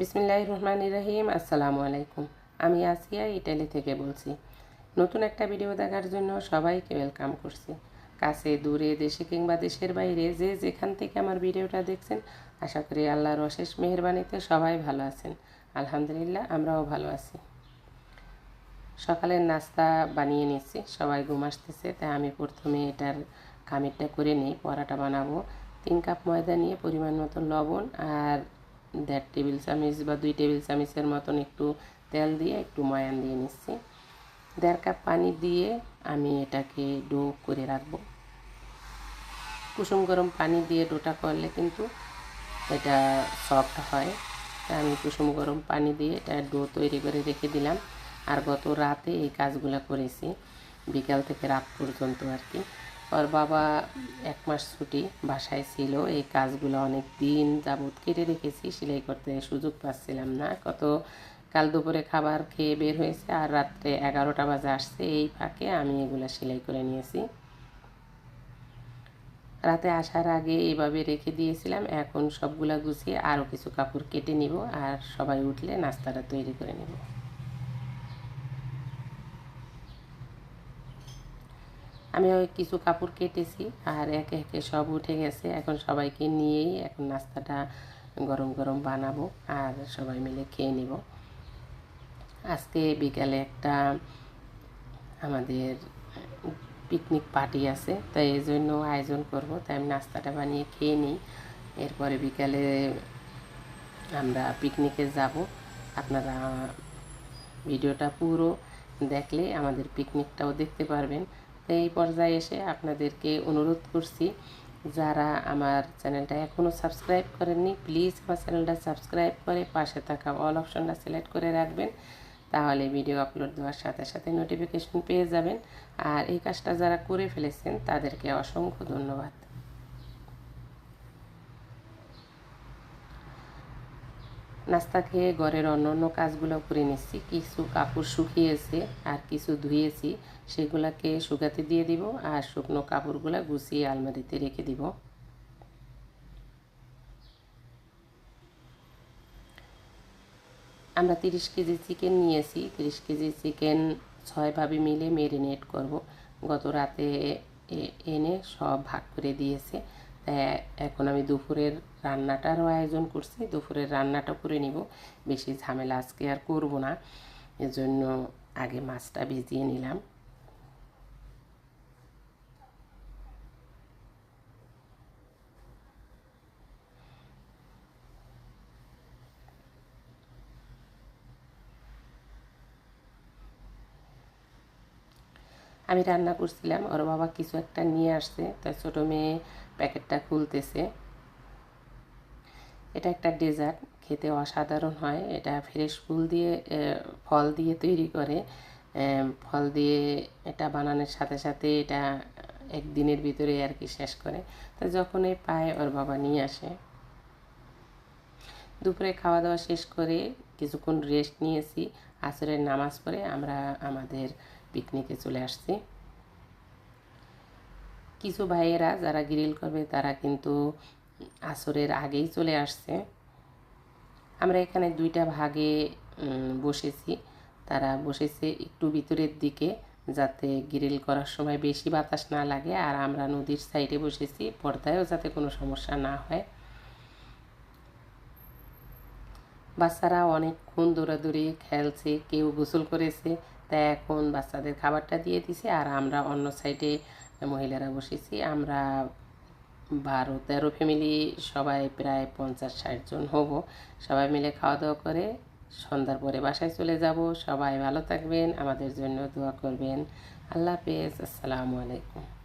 বিসমিল্লাহ রহমান রহিম আসসালামু আলাইকুম আমি আসিয়া ইটালি থেকে বলছি, নতুন একটা ভিডিও দেখার জন্য সবাইকে ওয়েলকাম করছি। কাছে, দূরে, দেশে কিংবা দেশের বাইরে যে যেখান থেকে আমার ভিডিওটা দেখছেন, আশা করি আল্লাহর অশেষ মেহরবানিতে সবাই ভালো আছেন। আলহামদুলিল্লাহ, আমরাও ভালো আছি। সকালের নাস্তা বানিয়ে নিচ্ছি সবাই ঘুম আসতেছে তাই আমি প্রথমে এটার খামিরটা করে নিই, পরাটা বানাবো। তিন কাপ ময়দা নিয়ে পরিমাণ মতো লবণ আর দেড় টেবিল চামচ বা দুই টেবিল চামচের মতন একটু তেল দিয়ে একটু ময়ান দিয়ে নিচ্ছি। দেড় কাপ পানি দিয়ে আমি এটাকে ডো করে রাখব। কুসুম গরম পানি দিয়ে ডোটা করলে কিন্তু এটা সফট হয়। তা আমি কুসুম গরম পানি দিয়ে এটা ডো তৈরি করে রেখে দিলাম। আর গত রাতে এই কাজগুলো করেছি, বিকাল থেকে রাত পর্যন্ত আর কি। ওর বাবা এক মাস ছুটি বাসায় ছিল। এই কাজগুলো অনেক দিন যাবৎ কেটে রেখেছি, সেলাই করতে সুযোগ পাচ্ছিলাম না। কত কাল দুপুরে খাবার খেয়ে বের হয়েছে আর রাত্রে এগারোটা বাজে আসছে। এই ফাঁকে আমি এগুলো সেলাই করে নিয়েছি। রাতে আসার আগে এইভাবে রেখে দিয়েছিলাম। এখন সবগুলা গুছিয়ে আরও কিছু কাপড় কেটে নিব আর সবাই উঠলে নাস্তাটা তৈরি করে নেব। আমি কিছু কাপড় কেটেছি আর একে একে সব উঠে গেছে। এখন সবাইকে নিয়েই এখন নাস্তাটা গরম গরম বানাবো আর সবাই মিলে খেয়ে নিব। আজকে বিকালে একটা আমাদের পিকনিক পার্টি আছে, তাই এই জন্য আয়োজন করব। তাই আমি নাস্তাটা বানিয়ে খেয়ে নিই। এরপরে বিকালে আমরা পিকনিকে যাব। আপনারা ভিডিওটা পুরো দেখলে আমাদের পিকনিকটাও দেখতে পারবেন। এই পর্যায়ে এসে আপনাদেরকে অনুরোধ করছি, যারা আমার চ্যানেলটা এখনও সাবস্ক্রাইব করেননি, প্লিজ আমার চ্যানেলটা সাবস্ক্রাইব করে পাশে থাকা অল অপশনটা সিলেক্ট করে রাখবেন। তাহলে ভিডিও আপলোড দেওয়ার সাথে সাথে নোটিফিকেশন পেয়ে যাবেন। আর এই কাজটা যারা করে ফেলেছেন, তাদেরকে অসংখ্য ধন্যবাদ। নাস্তা খেয়ে ঘরের অন্য অন্য কাজগুলো করে নিচ্ছি। কিছু কাপড় শুকিয়েছে আর কিছু ধুয়েছি, সেগুলোকে শুকাতে দিয়ে দিব আর শুকনো কাপড়গুলো গুছিয়ে আলমারিতে রেখে দিব। আমরা তিরিশ কেজি চিকেন নিয়েছি। তিরিশ কেজি চিকেন ছয় ভাবে মিলে মেরিনেট করব। গত রাতে এনে সব ভাগ করে দিয়েছে। এখন আমি দুপুরের রান্নাটারও আয়োজন করছি, দুপুরের রান্নাটা করে নিব। বেশি ঝামেলা আজকে আর করব না। এজন্য আগে মাছটা ভিজিয়ে নিলাম। আমি রান্না করছিলাম, ওর বাবা কিছু একটা নিয়ে আসছে, তাই ছোটো মেয়ে প্যাকেটটা খুলতেছে। এটা একটা ডেজার্ট, খেতে অসাধারণ হয়। এটা ফ্রেশ ফুল দিয়ে ফল দিয়ে তৈরি করে। ফল দিয়ে এটা বানানোর সাথে সাথে এটা একদিনের ভিতরে আর কি শেষ করে। তো যখনই পায়, ওর বাবা নিয়ে আসে। দুপুরে খাওয়া দাওয়া শেষ করে কিছুক্ষণ রেস্ট নিয়েছি। আসরের নামাজ পড়ে আমরা আমাদের পিকনিকে চলে আসছি। কিছু ভাইয়েরা যারা গ্রিল করবে, তারা কিন্তু আসরের আগেই চলে আসছে। আমরা এখানে দুইটা ভাগে বসেছি। তারা বসেছে একটু ভিতরের দিকে, যাতে গ্রিল করার সময় বেশি বাতাস না লাগে। আর আমরা নদীর সাইডে বসেছি, পর্দায়ও যাতে কোনো সমস্যা না হয়। বাচ্চারা অনেকক্ষণ দৌড়াদৌড়ি খেলছে, কেউ গোসল করেছে তাই এখন বাচ্চাদের খাবারটা দিয়ে দিছে, আর আমরা অন্য সাইডে মহিলারা বসেছি। আমরা বারো, তেরো ফ্যামিলি সবাই প্রায় পঞ্চাশ, ষাট জন হব। সবাই মিলে খাওয়া দাওয়া করে সন্ধ্যার পরে বাসায় চলে যাব। সবাই ভালো থাকবেন, আমাদের জন্য দোয়া করবেন। আল্লাহ হাফেজ, আসসালামু আলাইকুম।